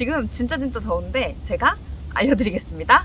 지금 진짜 진짜 더운데 제가 알려드리겠습니다.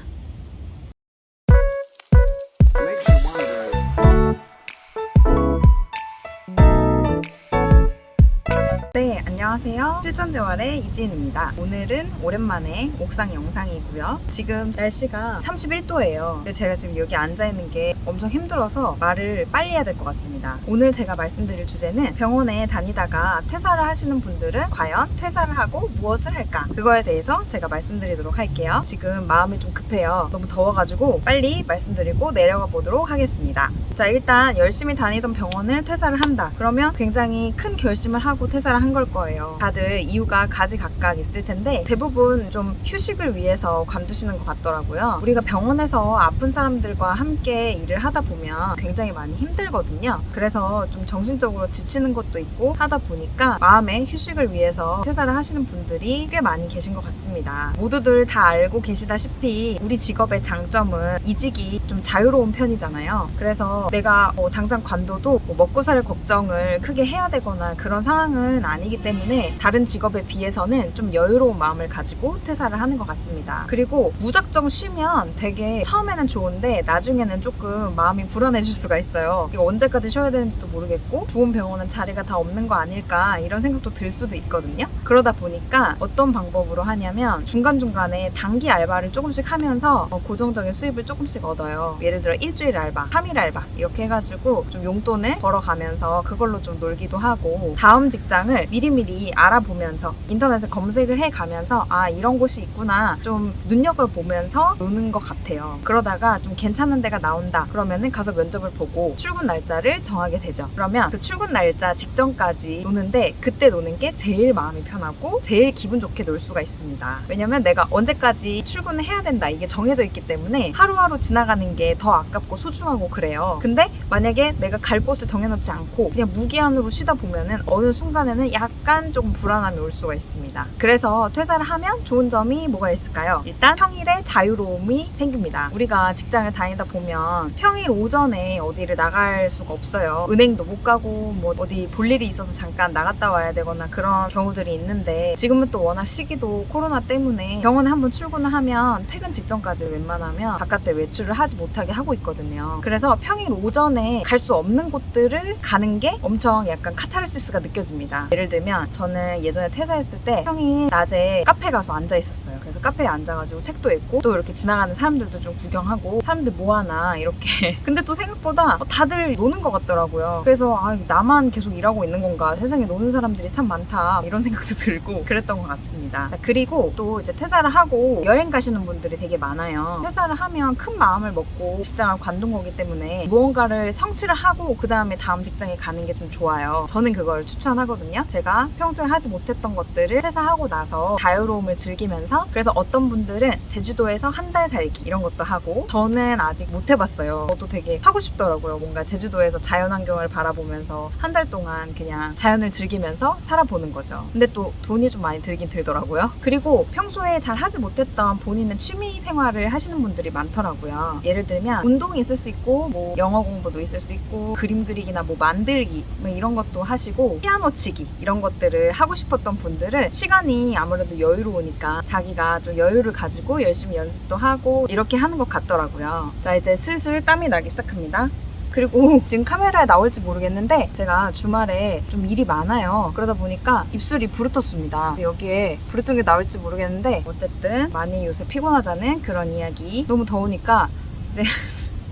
안녕하세요. 실전생활의 이지은입니다. 오늘은 오랜만에 옥상 영상이고요. 지금 날씨가 31도예요. 근데 제가 지금 여기 앉아있는 게 엄청 힘들어서 말을 빨리 해야 될 것 같습니다. 오늘 제가 말씀드릴 주제는 병원에 다니다가 퇴사를 하시는 분들은 과연 퇴사를 하고 무엇을 할까? 그거에 대해서 제가 말씀드리도록 할게요. 지금 마음이 좀 급해요. 너무 더워가지고 빨리 말씀드리고 내려가 보도록 하겠습니다. 자, 일단 열심히 다니던 병원을 퇴사를 한다. 그러면 굉장히 큰 결심을 하고 퇴사를 한 걸 거예요. 다들 이유가 가지각각 있을 텐데 대부분 좀 휴식을 위해서 관두시는 것 같더라고요. 우리가 병원에서 아픈 사람들과 함께 일을 하다 보면 굉장히 많이 힘들거든요. 그래서 좀 정신적으로 지치는 것도 있고 하다 보니까 마음의 휴식을 위해서 퇴사를 하시는 분들이 꽤 많이 계신 것 같습니다. 모두들 다 알고 계시다시피 우리 직업의 장점은 이직이 좀 자유로운 편이잖아요. 그래서 내가 뭐 당장 관둬도 뭐 먹고 살 걱정을 크게 해야 되거나 그런 상황은 아니기 때문에 다른 직업에 비해서는 좀 여유로운 마음을 가지고 퇴사를 하는 것 같습니다. 그리고 무작정 쉬면 되게 처음에는 좋은데 나중에는 조금 마음이 불안해질 수가 있어요. 이거 언제까지 쉬어야 되는지도 모르겠고 좋은 병원은 자리가 다 없는 거 아닐까 이런 생각도 들 수도 있거든요. 그러다 보니까 어떤 방법으로 하냐면 중간중간에 단기 알바를 조금씩 하면서 어, 고정적인 수입을 조금씩 얻어요. 예를 들어 일주일 알바, 3일 알바 이렇게 해가지고 좀 용돈을 벌어가면서 그걸로 좀 놀기도 하고 다음 직장을 미리미리 알아보면서 인터넷에 검색을 해가면서 아 이런 곳이 있구나 좀 눈여겨보면서 노는 것 같아요. 그러다가 좀 괜찮은 데가 나온다 그러면은 가서 면접을 보고 출근 날짜를 정하게 되죠. 그러면 그 출근 날짜 직전까지 노는데 그때 노는 게 제일 마음이 편하고 제일 기분 좋게 놀 수가 있습니다. 왜냐면 내가 언제까지 출근을 해야 된다 이게 정해져 있기 때문에 하루하루 지나가는 게 더 아깝고 소중하고 그래요. 근데 만약에 내가 갈 곳을 정해놓지 않고 그냥 무기한으로 쉬다 보면은 어느 순간에는 약간 조금 불안함이 올 수가 있습니다. 그래서 퇴사를 하면 좋은 점이 뭐가 있을까요? 일단 평일에 자유로움이 생깁니다. 우리가 직장을 다니다 보면 평일 오전에 어디를 나갈 수가 없어요. 은행도 못 가고 뭐 어디 볼 일이 있어서 잠깐 나갔다 와야 되거나 그런 경우들이 있는데 지금은 또 워낙 시기도 코로나 때문에 병원에 한번 출근을 하면 퇴근 직전까지 웬만하면 바깥에 외출을 하지 못하게 하고 있거든요. 그래서 평일 오전에 갈 수 없는 곳들을 가는 게 엄청 약간 카타르시스가 느껴집니다. 예를 들면 저는 예전에 퇴사했을 때 평일 낮에 카페 가서 앉아 있었어요. 그래서 카페에 앉아가지고 책도 읽고 또 이렇게 지나가는 사람들도 좀 구경하고 사람들 뭐 하나 이렇게. 근데 또 생각보다 다들 노는 것 같더라고요. 그래서 아 나만 계속 일하고 있는 건가? 세상에 노는 사람들이 참 많다 이런 생각도 들고 그랬던 것 같습니다. 그리고 또 이제 퇴사를 하고 여행 가시는 분들이 되게 많아요. 퇴사를 하면 큰 마음을 먹고 직장을 관둔 거기 때문에 무언가를 성취를 하고 그 다음에 다음 직장에 가는 게 좀 좋아요. 저는 그걸 추천하거든요. 제가 평소에 하지 못했던 것들을 퇴사하고 나서 자유로움을 즐기면서 그래서 어떤 분들은 제주도에서 한 달 살기 이런 것도 하고 저는 아직 못 해봤어요. 저도 되게 하고 싶더라고요. 뭔가 제주도에서 자연환경을 바라보면서 한 달 동안 그냥 자연을 즐기면서 살아보는 거죠. 근데 또 돈이 좀 많이 들긴 들더라고요. 그리고 평소에 잘 하지 못했던 본인의 취미 생활을 하시는 분들이 많더라고요. 예를 들면 운동이 있을 수 있고 뭐 영어 공부도 있을 수 있고 그림 그리기나 뭐 만들기 뭐 이런 것도 하시고 피아노 치기 이런 것들을 하고 싶었던 분들은 시간이 아무래도 여유로우니까 자기가 좀 여유를 가지고 열심히 연습도 하고 이렇게 하는 것 같더라고요. 자 이제 슬슬 땀이 나기 시작합니다. 그리고 지금 카메라에 나올지 모르겠는데 제가 주말에 좀 일이 많아요. 그러다 보니까 입술이 부르텄습니다. 여기에 부르뜬 게 나올지 모르겠는데 어쨌든 많이 요새 피곤하다는 그런 이야기. 너무 더우니까 이제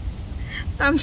땀이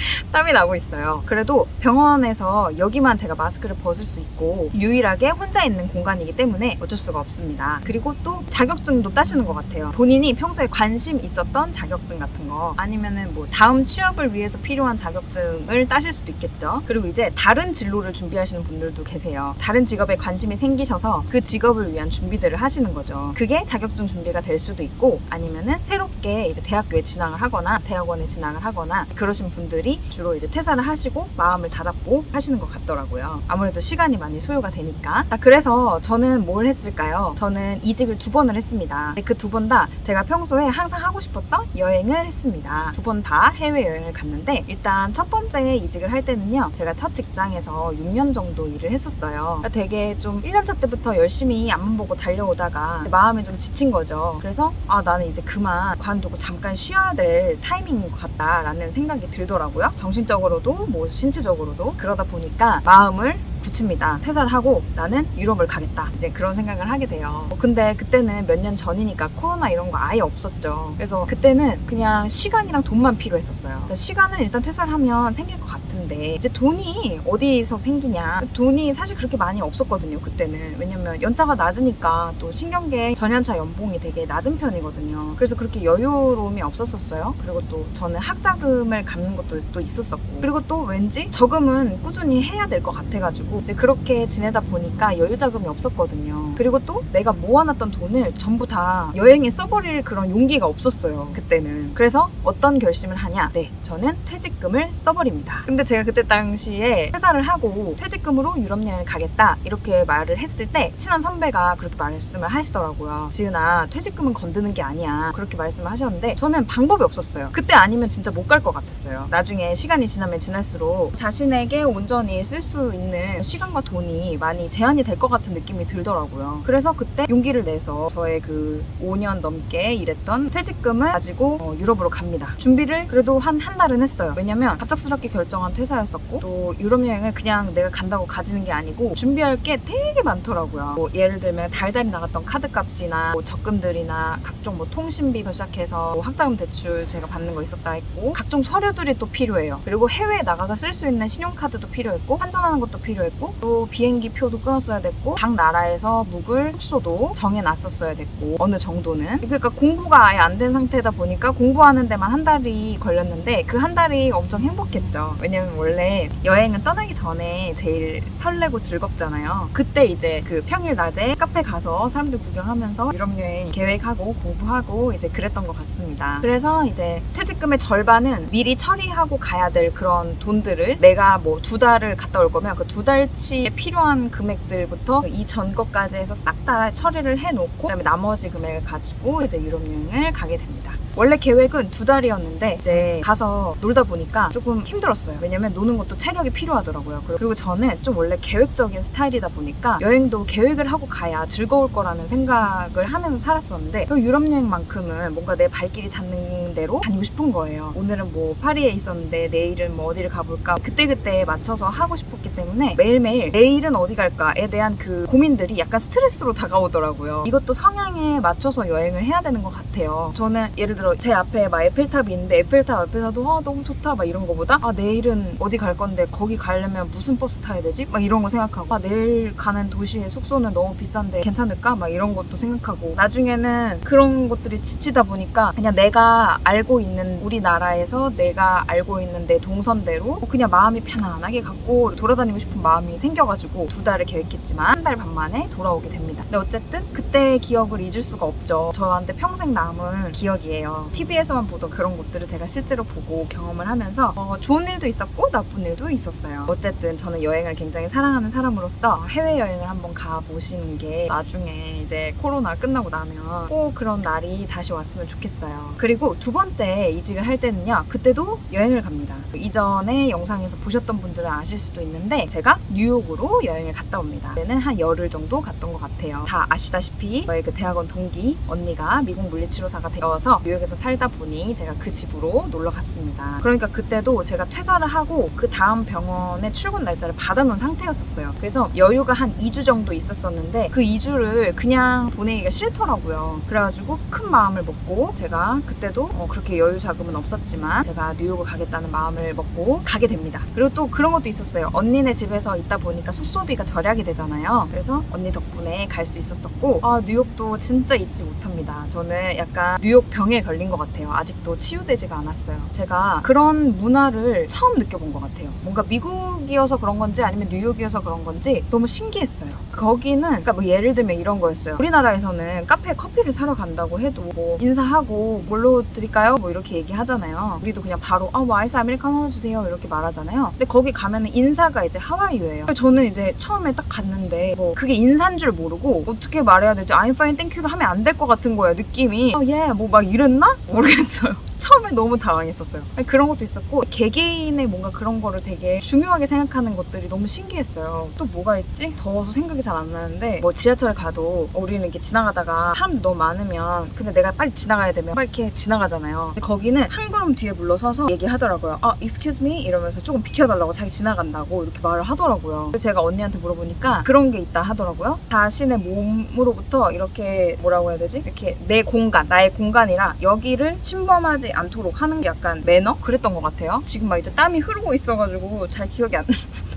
땀이 나고 있어요. 그래도 병원에서 여기만 제가 마스크를 벗을 수 있고 유일하게 혼자 있는 공간이기 때문에 어쩔 수가 없습니다. 그리고 또 자격증도 따시는 것 같아요. 본인이 평소에 관심 있었던 자격증 같은 거 아니면은 뭐 다음 취업을 위해서 필요한 자격증을 따실 수도 있겠죠. 그리고 이제 다른 진로를 준비하시는 분들도 계세요. 다른 직업에 관심이 생기셔서 그 직업을 위한 준비들을 하시는 거죠. 그게 자격증 준비가 될 수도 있고 아니면은 새롭게 이제 대학교에 진학을 하거나 대학원에 진학을 하거나 그러신 분들이 분들이 주로 이제 퇴사를 하시고 마음을 다잡고 하시는 것 같더라고요. 아무래도 시간이 많이 소요가 되니까. 아, 그래서 저는 뭘 했을까요? 저는 이직을 두 번을 했습니다. 그 두 번 다 제가 평소에 항상 하고 싶었던 여행을 했습니다. 두 번 다 해외 여행을 갔는데 일단 첫 번째 이직을 할 때는요. 제가 첫 직장에서 6년 정도 일을 했었어요. 그러니까 되게 좀 1년차 때부터 열심히 앞만 보고 달려오다가 마음이 좀 지친 거죠. 그래서 아 나는 이제 그만 관두고 잠깐 쉬어야 될 타이밍인 것 같다라는 생각이 들더라고요. 정신적으로도 뭐 신체적으로도 그러다 보니까 마음을 굳힙니다. 퇴사를 하고 나는 유럽을 가겠다. 이제 그런 생각을 하게 돼요. 어, 근데 그때는 몇 년 전이니까 코로나 이런 거 아예 없었죠. 그래서 그때는 그냥 시간이랑 돈만 필요했었어요. 시간은 일단 퇴사를 하면 생길 것 같 은데 이제 돈이 어디서 생기냐? 돈이 사실 그렇게 많이 없었거든요. 그때는 왜냐면 연차가 낮으니까 또 신경계 전연차 연봉이 되게 낮은 편이거든요. 그래서 그렇게 여유로움이 없었었어요. 그리고 또 저는 학자금을 갚는 것도 또 있었었고 그리고 또 왠지 저금은 꾸준히 해야 될 것 같아가지고 이제 그렇게 지내다 보니까 여유 자금이 없었거든요. 그리고 또 내가 모아놨던 돈을 전부 다 여행에 써버릴 그런 용기가 없었어요. 그때는. 그래서 어떤 결심을 하냐? 네, 저는 퇴직금을 써버립니다. 근데 제가 그때 당시에 퇴사를 하고 퇴직금으로 유럽 여행을 가겠다 이렇게 말을 했을 때 친한 선배가 그렇게 말씀을 하시더라고요. 지은아, 퇴직금은 건드는 게 아니야. 그렇게 말씀을 하셨는데 저는 방법이 없었어요. 그때 아니면 진짜 못 갈 것 같았어요. 나중에 시간이 지나면 지날수록 자신에게 온전히 쓸 수 있는 시간과 돈이 많이 제한이 될 것 같은 느낌이 들더라고요. 그래서 그때 용기를 내서 저의 그 5년 넘게 일했던 퇴직금을 가지고 어, 유럽으로 갑니다. 준비를 그래도 한 한 달은 했어요. 왜냐면 갑작스럽게 결정한 퇴사였었고 또 유럽 여행을 그냥 내가 간다고 가지는 게 아니고 준비할 게 되게 많더라고요. 뭐 예를 들면 달달이 나갔던 카드값이나 뭐 적금들이나 각종 뭐 통신비부터 시작해서 뭐 학자금 대출 제가 받는 거 있었다 했고 각종 서류들이 또 필요해요. 그리고 해외에 나가서 쓸 수 있는 신용카드도 필요했고 환전하는 것도 필요했고 또 비행기 표도 끊었어야 됐고 각 나라에서 묵을 숙소도 정해놨었어야 됐고 어느 정도는 그러니까 공부가 아예 안 된 상태다 보니까 공부하는 데만 한 달이 걸렸는데 그 한 달이 엄청 행복했죠. 왜냐면 원래 여행은 떠나기 전에 제일 설레고 즐겁잖아요. 그때 이제 그 평일 낮에 카페 가서 사람들 구경하면서 유럽 여행 계획하고 공부하고 이제 그랬던 것 같습니다. 그래서 이제 퇴직금의 절반은 미리 처리하고 가야 될 그런 돈들을 내가 뭐 두 달을 갔다 올 거면 그 두 달치에 필요한 금액들부터 이전 것까지 해서 싹 다 처리를 해놓고 그다음에 나머지 금액을 가지고 이제 유럽 여행을 가게 됩니다. 원래 계획은 두 달이었는데 이제 가서 놀다 보니까 조금 힘들었어요. 왜냐면 노는 것도 체력이 필요하더라고요. 그리고 저는 좀 원래 계획적인 스타일이다 보니까 여행도 계획을 하고 가야 즐거울 거라는 생각을 하면서 살았었는데 그 유럽 여행만큼은 뭔가 내 발길이 닿는 대로 다니고 싶은 거예요. 오늘은 뭐 파리에 있었는데 내일은 뭐 어디를 가볼까 그때그때 맞춰서 하고 싶었기 때문에 매일매일 내일은 어디 갈까에 대한 그 고민들이 약간 스트레스로 다가오더라고요. 이것도 성향에 맞춰서 여행을 해야 되는 것 같아요. 저는 예를 들어 제 앞에 막 에펠탑이 있는데 에펠탑 앞에서도 아 너무 좋다 막 이런 거보다 아 내일은 어디 갈 건데 거기 가려면 무슨 버스 타야 되지? 막 이런 거 생각하고 아 내일 가는 도시의 숙소는 너무 비싼데 괜찮을까? 막 이런 것도 생각하고 나중에는 그런 것들이 지치다 보니까 그냥 내가 알고 있는 우리나라에서 내가 알고 있는 내 동선대로 그냥 마음이 편안하게 갖고 돌아다니고 싶은 마음이 생겨가지고 두 달을 계획했지만 한 달 반 만에 돌아오게 됩니다. 근데 어쨌든 그때의 기억을 잊을 수가 없죠. 저한테 평생 남은 기억이에요. TV에서만 보던 그런 것들을 제가 실제로 보고 경험을 하면서 어, 좋은 일도 있었고 나쁜 일도 있었어요. 어쨌든 저는 여행을 굉장히 사랑하는 사람으로서 해외여행을 한번 가보시는 게 나중에 이제 코로나 끝나고 나면 꼭 그런 날이 다시 왔으면 좋겠어요. 그리고 두 번째 이직을 할 때는요. 그때도 여행을 갑니다. 이전에 영상에서 보셨던 분들은 아실 수도 있는데 제가 뉴욕으로 여행을 갔다 옵니다. 그때는 한 열흘 정도 갔던 것 같아요. 다 아시다시피 저의 그 대학원 동기 언니가 미국 물리치료사가 되어서 뉴욕에서 살다 보니 제가 그 집으로 놀러 갔습니다. 그러니까 그때도 제가 퇴사를 하고 그 다음 병원에 출근 날짜를 받아놓은 상태였었어요. 그래서 여유가 한 2주 정도 있었었는데 그 2주를 그냥 보내기가 싫더라고요. 그래가지고 큰 마음을 먹고 제가 그때도 어, 그렇게 여유 자금은 없었지만 제가 뉴욕을 가겠다는 마음을 먹고 가게 됩니다. 그리고 또 그런 것도 있었어요. 언니네 집에서 있다 보니까 숙소비가 절약이 되잖아요. 그래서 언니 덕분에 갈 수 있었었고 아 뉴욕도 진짜 잊지 못합니다. 저는 약간 뉴욕 병에 걸린 것 같아요. 아직도 치유되지가 않았어요. 제가 그런 문화를 처음 느껴본 것 같아요. 뭔가 미국이어서 그런 건지 아니면 뉴욕이어서 그런 건지 너무 신기했어요. 그 거기는 그러니까 뭐 예를 들면 이런 거였어요. 우리나라에서는 카페에 커피를 사러 간다고 해도 뭐 인사하고 뭘로 드릴까요? 뭐 이렇게 얘기하잖아요. 우리도 그냥 바로 아뭐 아이스 아메리카노 주세요 이렇게 말하잖아요. 근데 거기 가면은 인사가 이제 하와이유예요. 저는 이제 처음에 딱 갔는데 뭐 그게 인사인 줄 모르고 어떻게 말해야 되지? Fine, thank you를 하면 안 될 것 같은 거예요. 느낌이. 어, 예, 뭐 막 이랬나? 모르겠어요. 처음에 너무 당황했었어요. 그런 것도 있었고 개개인의 뭔가 그런 거를 되게 중요하게 생각하는 것들이 너무 신기했어요. 또 뭐가 있지? 더워서 생각이 잘 안 나는데 뭐 지하철 가도 우리는 이렇게 지나가다가 사람 너무 많으면 근데 내가 빨리 지나가야 되면 빨리 이렇게 지나가잖아요. 근데 거기는 한 걸음 뒤에 물러서서 얘기하더라고요. 아, excuse me 이러면서 조금 비켜달라고 자기 지나간다고 이렇게 말을 하더라고요. 그래서 제가 언니한테 물어보니까 그런 게 있다 하더라고요. 자신의 몸으로부터 이렇게 뭐라고 해야 되지? 이렇게 내 공간, 나의 공간이라 여기를 침범하지 않도록 하는 게 약간 매너? 그랬던 것 같아요. 지금 막 이제 땀이 흐르고 있어가지고 잘 기억이 안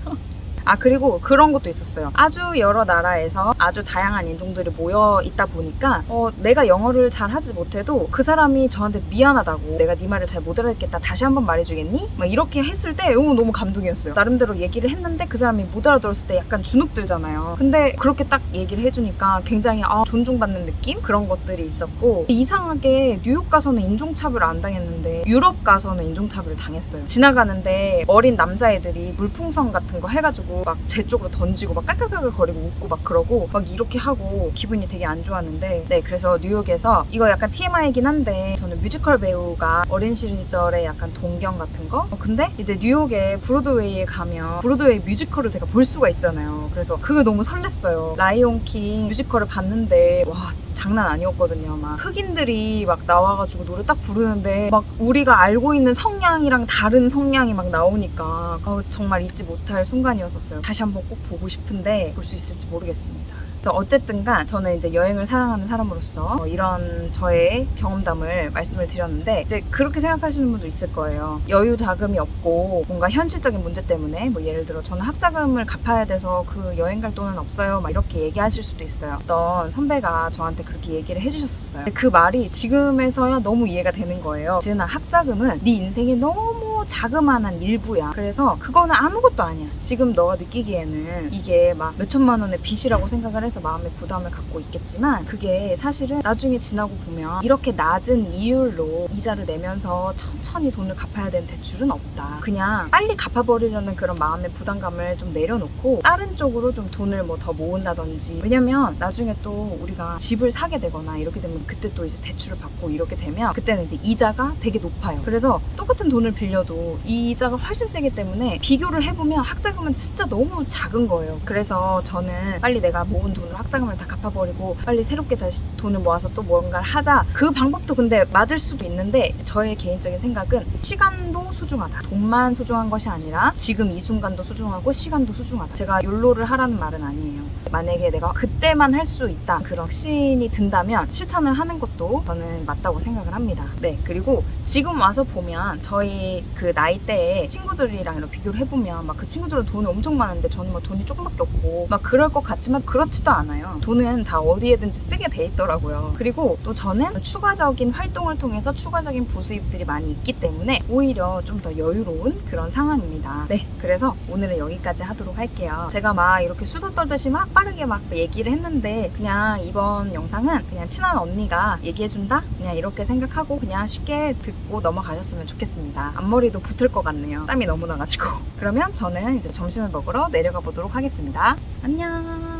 나. 아 그리고 그런 것도 있었어요. 아주 여러 나라에서 아주 다양한 인종들이 모여 있다 보니까 어, 내가 영어를 잘 하지 못해도 그 사람이 저한테 미안하다고 내가 네 말을 잘 못 알아듣겠다 다시 한번 말해주겠니? 막 이렇게 했을 때 너무 너무 감동이었어요. 나름대로 얘기를 했는데 그 사람이 못 알아들었을 때 약간 주눅 들잖아요. 근데 그렇게 딱 얘기를 해주니까 굉장히 아, 존중받는 느낌 그런 것들이 있었고 이상하게 뉴욕 가서는 인종차별을 안 당했는데 유럽 가서는 인종차별을 당했어요. 지나가는데 어린 남자애들이 물풍선 같은 거 해가지고 막 제 쪽으로 던지고 막 깔깔깔깔 거리고 웃고 막 그러고 막 이렇게 하고 기분이 되게 안 좋았는데 네 그래서 뉴욕에서 이거 약간 TMI이긴 한데 저는 뮤지컬 배우가 어린 시절에 약간 동경 같은 거? 어, 근데 이제 뉴욕에 브로드웨이에 가면 브로드웨이 뮤지컬을 제가 볼 수가 있잖아요. 그래서 그게 너무 설렜어요. 라이온 킹 뮤지컬을 봤는데 와 장난 아니었거든요. 막 흑인들이 막 나와가지고 노래 딱 부르는데 막 우리가 알고 있는 성량이랑 다른 성량이 막 나오니까 어, 정말 잊지 못할 순간이었었어요. 다시 한번 꼭 보고 싶은데 볼 수 있을지 모르겠습니다. 어쨌든간 저는 이제 여행을 사랑하는 사람으로서 어, 이런 저의 경험담을 말씀을 드렸는데 이제 그렇게 생각하시는 분도 있을 거예요. 여유 자금이 없고 뭔가 현실적인 문제 때문에 뭐 예를 들어 저는 학자금을 갚아야 돼서 그 여행 갈 돈은 없어요. 막 이렇게 얘기하실 수도 있어요. 어떤 선배가 저한테 그렇게 얘기를 해주셨었어요. 그 말이 지금에서야 너무 이해가 되는 거예요. 지은아 학자금은 네 인생에 너무 자그마한 일부야. 그래서 그거는 아무것도 아니야. 지금 너가 느끼기에는 이게 막 몇천만 원의 빚이라고 생각을 해서 마음의 부담을 갖고 있겠지만 그게 사실은 나중에 지나고 보면 이렇게 낮은 이율로 이자를 내면서 천천히 돈을 갚아야 되는 대출은 없다. 그냥 빨리 갚아버리려는 그런 마음의 부담감을 좀 내려놓고 다른 쪽으로 좀 돈을 뭐 더 모은다든지 왜냐면 나중에 또 우리가 집을 사게 되거나 이렇게 되면 그때 또 이제 대출을 받고 이렇게 되면 그때는 이제 이자가 되게 높아요. 그래서 똑같은 돈을 빌려도 이 이자가 훨씬 세기 때문에 비교를 해보면 학자금은 진짜 너무 작은 거예요. 그래서 저는 빨리 내가 모은 돈을 학자금을 다 갚아버리고 빨리 새롭게 다시 돈을 모아서 또 뭔가를 하자. 그 방법도 근데 맞을 수도 있는데 저의 개인적인 생각은 시간도 소중하다. 돈만 소중한 것이 아니라 지금 이 순간도 소중하고 시간도 소중하다. 제가 욜로를 하라는 말은 아니에요. 만약에 내가 그때만 할 수 있다. 그런 신이 든다면 실천을 하는 것도 저는 맞다고 생각을 합니다. 네. 그리고 지금 와서 보면 저희 그 나이대에 친구들이랑 이렇게 비교를 해보면 막 그 친구들은 돈이 엄청 많은데 저는 막 돈이 조금밖에 없고 막 그럴 것 같지만 그렇지도 않아요. 돈은 다 어디에든지 쓰게 돼 있더라고요. 그리고 또 저는 추가적인 활동을 통해서 추가적인 부수입들이 많이 있기 때문에 오히려 좀 더 여유로운 그런 상황입니다. 네. 그래서 오늘은 여기까지 하도록 할게요. 제가 막 이렇게 수다 떨듯이 막 빠르게 막 얘기를 했는데 그냥 이번 영상은 그냥 친한 언니가 얘기해준다? 그냥 이렇게 생각하고 그냥 쉽게 듣고 넘어가셨으면 좋겠습니다. 앞머리 도 붙을 것 같네요. 땀이 너무 나가지고. 그러면 저는 이제 점심을 먹으러 내려가 보도록 하겠습니다. 안녕!